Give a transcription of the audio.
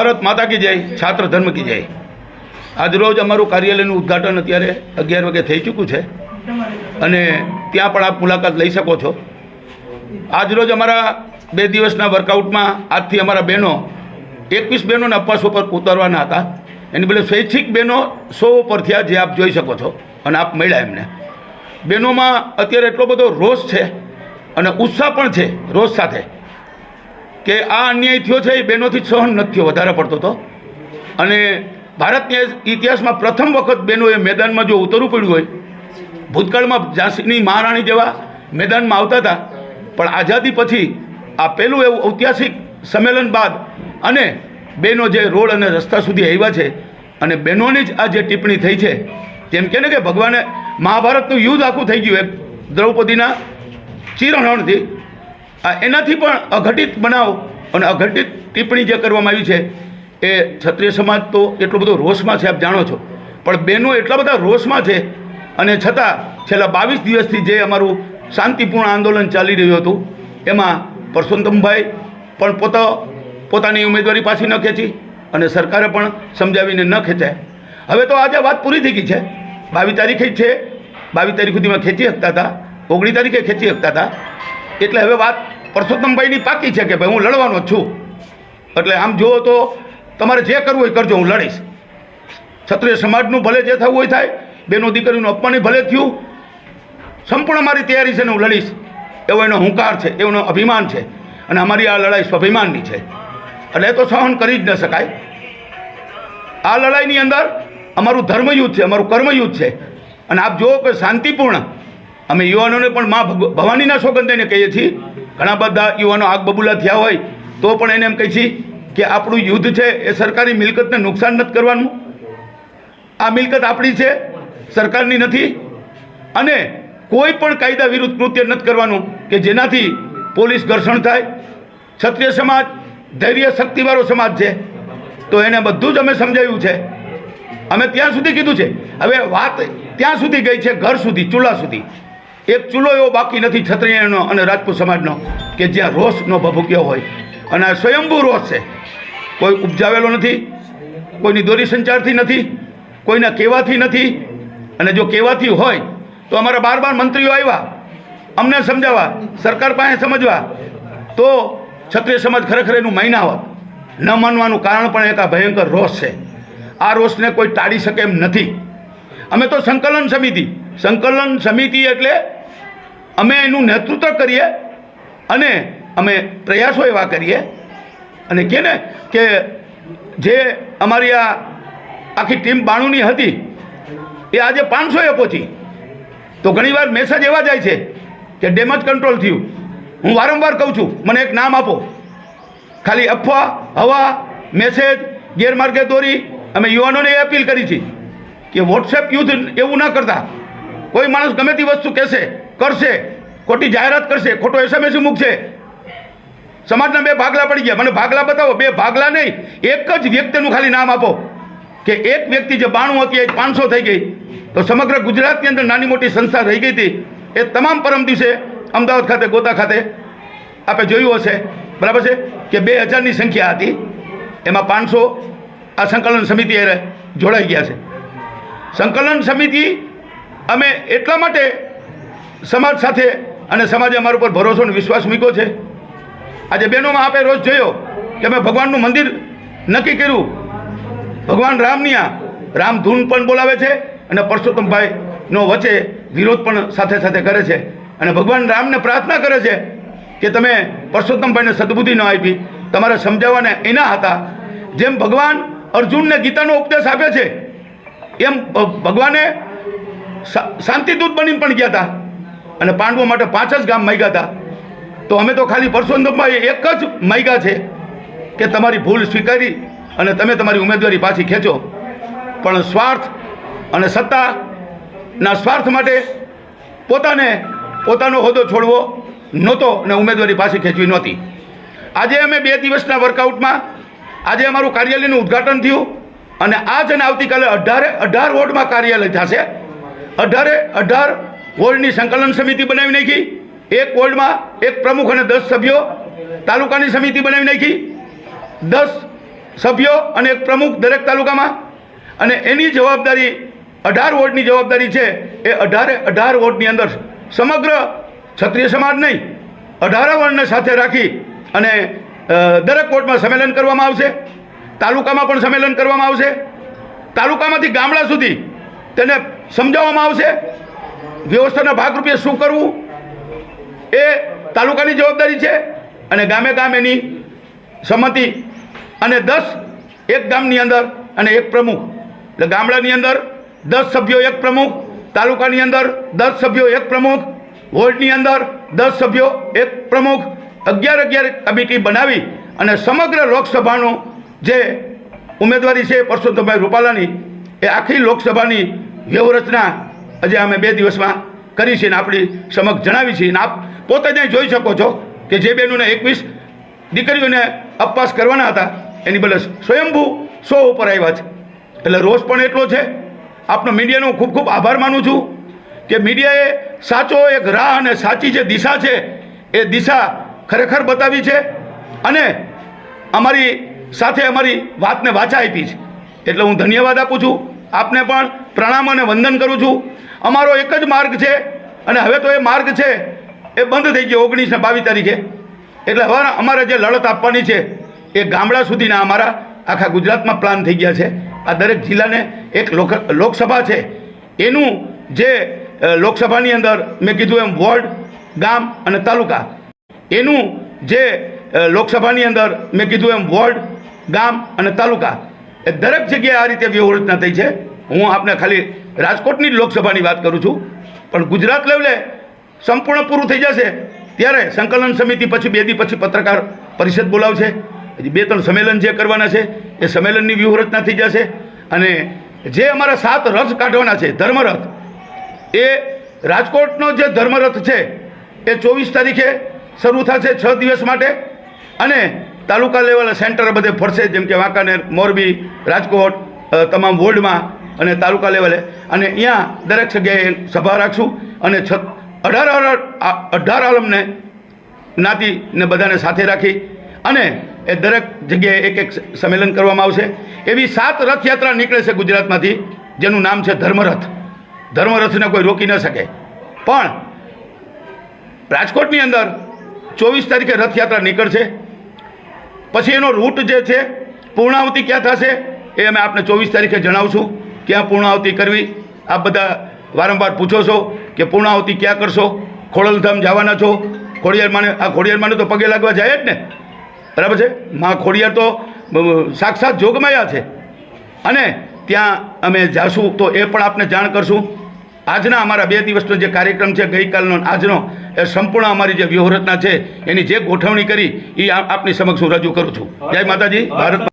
ભારત માતા કી જય, છાત્ર ધર્મ કી જય. આજરોજ અમારું કાર્યાલયનું ઉદ્ઘાટન અત્યારે અગિયાર વાગે થઈ ચૂક્યું છે. અને ત્યાં પણ આપ મુલાકાત લઈ શકો છો. આજરોજ અમારા બે દિવસના વર્કઆઉટમાં આજથી અમારા બહેનો એકવીસ બહેનોને અપવાસ ઉપર ઉતરવાના હતા. એની બદલે સ્વૈચ્છિક બહેનો સો ઉપર થયા જે આપ જોઈ શકો છો અને આપ મળ્યા એમને. બહેનોમાં અત્યારે એટલો બધો રોષ છે અને ઉત્સાહ પણ છે રોષ સાથે. કે આ અન્યાય થયો છે એ બહેનોથી સહન નથી થયો, વધારે પડતો તો. અને ભારતના ઇતિહાસમાં પ્રથમ વખત બહેનોએ મેદાનમાં જો ઉતરવું પડ્યું હોય, ભૂતકાળમાં ઝાંસીની મહારાણી જેવા મેદાનમાં આવતા હતા, પણ આઝાદી પછી આ પહેલું એવું ઐતિહાસિક સંમેલન બાદ અને બહેનો જે રોડ અને રસ્તા સુધી આવ્યા છે અને બહેનોની જ આ જે ટિપ્પણી થઈ છે જેમ કે ને કે ભગવાને મહાભારતનું યુદ્ધ આખું થઈ ગયું, એક દ્રૌપદીના ચિરહરણથી આ એનાથી પણ અઘટિત બનાવ અને અઘટિત ટિપ્પણી જે કરવામાં આવી છે, એ ક્ષત્રિય સમાજ તો એટલો બધો રોષમાં છે, આપ જાણો છો. પણ બહેનો એટલા બધા રોષમાં છે, અને છતાં છેલ્લા બાવીસ દિવસથી જે અમારું શાંતિપૂર્ણ આંદોલન ચાલી રહ્યું હતું, એમાં પરસોત્તમભાઈ પણ પોતા, પોતાની ઉમેદવારી પાછી ન ખેંચી અને સરકારે પણ સમજાવીને ન ખેંચાય. હવે તો આજે વાત પૂરી થઈ ગઈ છે. બાવીસ તારીખે જ છે. બાવીસ તારીખ સુધીમાં ખેંચી શકતા હતા. ઓગણીસ તારીખે ખેંચી શકતા હતા. એટલે હવે વાત પરસોત્તમભાઈની પાકી છે કે ભાઈ હું લડવાનો છું. એટલે આમ જુઓ તો તમારે જે કરવું હોય કરજો, હું લડીશ. ક્ષત્રિય સમાજનું ભલે જે થવું હોય થાય, બેનો દીકરીનું અપમાન ભલે થયું, સંપૂર્ણ મારી તૈયારી છે ને હું લડીશ. એવો એનો હુંકાર છે એનો અભિમાન છે. અને અમારી આ લડાઈ સ્વાભિમાનની છે. એટલે એ તો સહન કરી જ ન શકાય. આ લડાઈની અંદર અમારું ધર્મયુદ્ધ છે, અમારું કર્મયુદ્ધ છે. અને આપ જુઓ કે શાંતિપૂર્ણ. અમે યુવાનોને પણ મા ભવાનીના સોગંદ કહીએ છીએ ઘણા બધા યુવાનો આગ બબૂલા થયા હોય, તો પણ એને એમ કહે છે કે આપણું યુદ્ધ છે, એ સરકારી મિલકતને નુકસાન નથી કરવાનું. આ મિલકત આપણી છે, સરકારની નથી. અને કોઈ પણ કાયદા વિરુદ્ધ કૃત્ય નથી કરવાનું, કે જેનાથી પોલીસ ઘર્ષણ થાય. ક્ષત્રિય સમાજ, ધૈર્ય શક્તિવાળો સમાજ છે. તો એને બધું જ અમે સમજાવ્યું છે. અમે ત્યાં સુધી કીધું છે. હવે વાત ત્યાં સુધી ગઈ છે, ઘર સુધી, ચૂલા સુધી. એક ચૂલો એવો બાકી નથી ક્ષત્રિયનો અને રાજપૂત સમાજનો કે જ્યાં રોષનો ભભૂક્યો હોય. અને આ સ્વયંભૂ રોષ છે. કોઈ ઉપજાવેલો નથી, કોઈની દોરી સંચારથી નથી, કોઈના કહેવાથી નથી. અને જો કહેવાથી હોય, તો અમારા બાર બાર મંત્રીઓ આવ્યા. અમને સમજાવવા, સરકાર પાસે સમજવા. તો ક્ષત્રિય સમાજ ખરેખર એનું મહિના હોત. ન માનવાનું કારણ પણ એક આ ભયંકર રોષ છે. આ રોષને કોઈ ટાળી શકે એમ નથી. અમે તો સંકલન સમિતિ. સંકલન સમિતિ એટલે અમે એનું નેતૃત્વ કરીએ અને અમે પ્રયાસો એવા કરીએ. અને કે ને કે જે અમારી આ આખી ટીમ બાણુની હતી, એ આજે પાંચસોએ પહોંચી. તો ઘણીવાર મેસેજ એવા જાય છે કે ડેમેજ કંટ્રોલ થયું. હું વારંવાર કહું છું, મને એક નામ આપો. ખાલી અફવા, હવા મેસેજ ગેરમાર્ગે દોરી, અમે યુવાનોને એ અપીલ કરી છે. કે વોટ્સએપ યુથ એવું ના કરતા. કોઈ માણસ ગમે તે વસ્તુ કહેશે, કરશે, ખોટી જાહેરાત કરશે, ખોટો એસએમએસ મૂકશે. સમાજના બે ભાગલા પડી ગયા. મને ભાગલા બતાવો. બે ભાગલા નહીં, એક જ વ્યક્તિનું ખાલી નામ આપો. કે એક વ્યક્તિ જે બાણું હતી, એ પાંચસો થઈ ગઈ. તો સમગ્ર ગુજરાતની અંદર નાની મોટી સંસ્થા રહી ગઈ હતી. એ તમામ પરમ દિવસે અમદાવાદ ખાતે, ગોતા ખાતે આપણે જોયું હશે. બરાબર છે? કે બે હજારની સંખ્યા હતી. એમાં પાંચસો આ સંકલન સમિતિ જોડાઈ ગયા છે. સંકલન સમિતિ, અમે એટલા માટે સમાજ સાથે અને સમાજે અમારા ઉપર ભરોસો અને વિશ્વાસ મૂક્યો છે. આજે બહેનોમાં આપણે રોજ જોયો કે અમે ભગવાનનું મંદિર નક્કી કર્યું. ભગવાન રામની આ રામ ધૂન પણ બોલાવે છે અને પરસોત્તમભાઈનો વચ્ચે વિરોધ પણ સાથે સાથે કરે છે. અને ભગવાન રામને પ્રાર્થના કરે છે કે તમે પરસોત્તમભાઈને સદબુદ્ધિ ન આપી. તમારે સમજાવવાને એના હતા. જેમ ભગવાન અર્જુનને ગીતાનો ઉપદેશ આપે છે એમ ભગવાને શાંતિદૂત બનીને પણ ગયા હતા અને પાંડવો માટે પાંચ જ ગામ માગ્યા હતા તો અમે તો ખાલી પરસોત્તમભાઈ એક જ માગ્યા છે કે તમારી ભૂલ સ્વીકારી અને તમે તમારી ઉમેદવારી પાછી ખેંચો. પણ સ્વાર્થ અને સત્તાના સ્વાર્થ માટે પોતાને પોતાનો હોદ્દો છોડવો નહોતો અને ઉમેદવારી પાછી ખેંચવી નહોતી. આજે અમે બે દિવસના વર્કઆઉટમાં આજે અમારું કાર્યાલયનું ઉદ્ઘાટન થયું. અને આજ અને આવતીકાલે અઢારે અઢાર વોર્ડમાં કાર્યાલય થશે. અઢારે અઢાર વોર્ડની સંકલન સમિતિ બનાવી નાખી. એક વોર્ડમાં એક પ્રમુખ અને દસ સભ્યો તાલુકાની સમિતિ બનાવી નાખી. દસ સભ્યો અને એક પ્રમુખ દરેક તાલુકામાં. અને એની જવાબદારી અઢાર વોર્ડની જવાબદારી છે. એ અઢારે અઢાર વોર્ડની અંદર સમગ્ર ક્ષત્રિય સમાજ નહીં, અઢારા વર્ણને સાથે રાખી અને દરેક વોર્ડમાં સંમેલન કરવામાં આવશે. તાલુકામાં પણ સંમેલન કરવામાં આવશે. તાલુકામાંથી ગામડા સુધી તેને સમજાવવામાં આવશે. વ્યવસ્થાના ભાગરૂપે શું કરવું એ તાલુકાની જવાબદારી છે અને ગામે ગામ એની સંમતિ અને દસ એક ગામની અંદર અને એક પ્રમુખ. એટલે ગામડાની અંદર દસ સભ્યો એક પ્રમુખ, તાલુકાની અંદર દસ સભ્યો એક પ્રમુખ, વોર્ડની અંદર દસ સભ્યો એક પ્રમુખ, અગિયાર અગિયાર કમિટી બનાવી અને સમગ્ર લોકસભાનું જે ઉમેદવારી છે પરસોત્તમભાઈ રૂપાલાની, એ આખી લોકસભાની વ્યૂહરચના આજે અમે બે દિવસમાં કરી છે ને આપણી સમક્ષ જણાવી છે ને આપ પોતે ત્યાં જોઈ શકો છો કે જે બેનોને એકવીસ દીકરીઓને અપવાસ કરવાના હતા, એની બદલે સ્વયંભૂ સો ઉપર આવ્યા છે. એટલે રોષ પણ એટલો છે. આપનો મીડિયાનો ખૂબ ખૂબ આભાર માનું છું કે મીડિયાએ સાચો એક રાહ અને સાચી જે દિશા છે, એ દિશા ખરેખર બતાવી છે. અને અમારી સાથે અમારી વાતને વાચા આપી છે. એટલે હું ધન્યવાદ આપું છું. આપને પણ પ્રણામ અને વંદન કરું છું. અમારો એક જ માર્ગ છે અને હવે તો એ માર્ગ છે એ બંધ થઈ ગયો ઓગણીસ ને બાવીસ તારીખે. એટલે હવે અમારે જે લડત આપવાની છે એ ગામડા સુધીના અમારા આખા ગુજરાતમાં પ્લાન થઈ ગયા છે. આ દરેક જિલ્લાને એક લોક, લોકસભા છે. એનું જે લોકસભાની અંદર મેં કીધું એમ વોર્ડ, ગામ અને તાલુકા. એનું જે લોકસભાની અંદર મેં કીધું એમ વોર્ડ ગામ અને તાલુકા. એ દરેક જગ્યાએ આ રીતે વ્યૂહરચના થઈ છે. હું આપને ખાલી રાજકોટની જ લોકસભાની વાત કરું છું. પણ ગુજરાત લેવલે સંપૂર્ણ પૂરું થઈ જશે ત્યારે સંકલન સમિતિ પછી બે દી પછી પત્રકાર પરિષદ બોલાવશે. હજી બે ત્રણ સંમેલન જે કરવાના છે, એ સંમેલનની વ્યૂહરચના થઈ જશે. અને જે અમારા સાત રથ કાઢવાના છે, ધર્મરથ, એ રાજકોટનો જે ધર્મરથ છે, એ ચોવીસ તારીખે શરૂ થશે છ દિવસ માટે. અને તાલુકા લેવલે સેન્ટર બધે ફરશે. જેમ કે વાંકાનેર, મોરબી, રાજકોટ તમામ વોર્ડમાં અને તાલુકા લેવલે. અને અહીંયા દરેક જગ્યાએ સભા રાખશું અને છ, અઢાર અઢાર આલમને જ્ઞાતિને બધાને સાથે રાખી અને એ દરેક જગ્યાએ એક એક સંમેલન કરવામાં આવશે. એવી સાત રથયાત્રા નીકળે છે ગુજરાતમાંથી, જેનું નામ છે ધર્મરથ. ધર્મરથને કોઈ રોકી ન શકે. પણ રાજકોટની અંદર ચોવીસ તારીખે રથયાત્રા નીકળશે. પછી એનો રૂટ જે છે, પૂર્ણાવતી ક્યાં થશે એ અમે આપને ચોવીસ તારીખે જણાવશું. ક્યાં પૂર્ણાવતી કરવી? આપ બધા વારંવાર પૂછો છો કે પૂર્ણાવતી ક્યાં કરશો? ખોડલધામ જવાના છો? ખોડિયાર માને આ ખોડિયાર માને તો પગે લાગવા જાય જ ને. બરાબર છે? મા ખોડિયાર તો સાક્ષાત જોગમાયા છે. અને ત્યાં અમે જાશું તો એ પણ આપને જાણ કરશું. આજના અમારા બે દિવસનો જે કાર્યક્રમ છે, ગઈકાલનો આજનો, એ સંપૂર્ણ અમારી જે વ્યૂહરચના છે, એની જે ગોઠવણી કરી એ આપ- આપની સમક્ષ હું રજૂ કરું છું. જય માતાજી, ભારત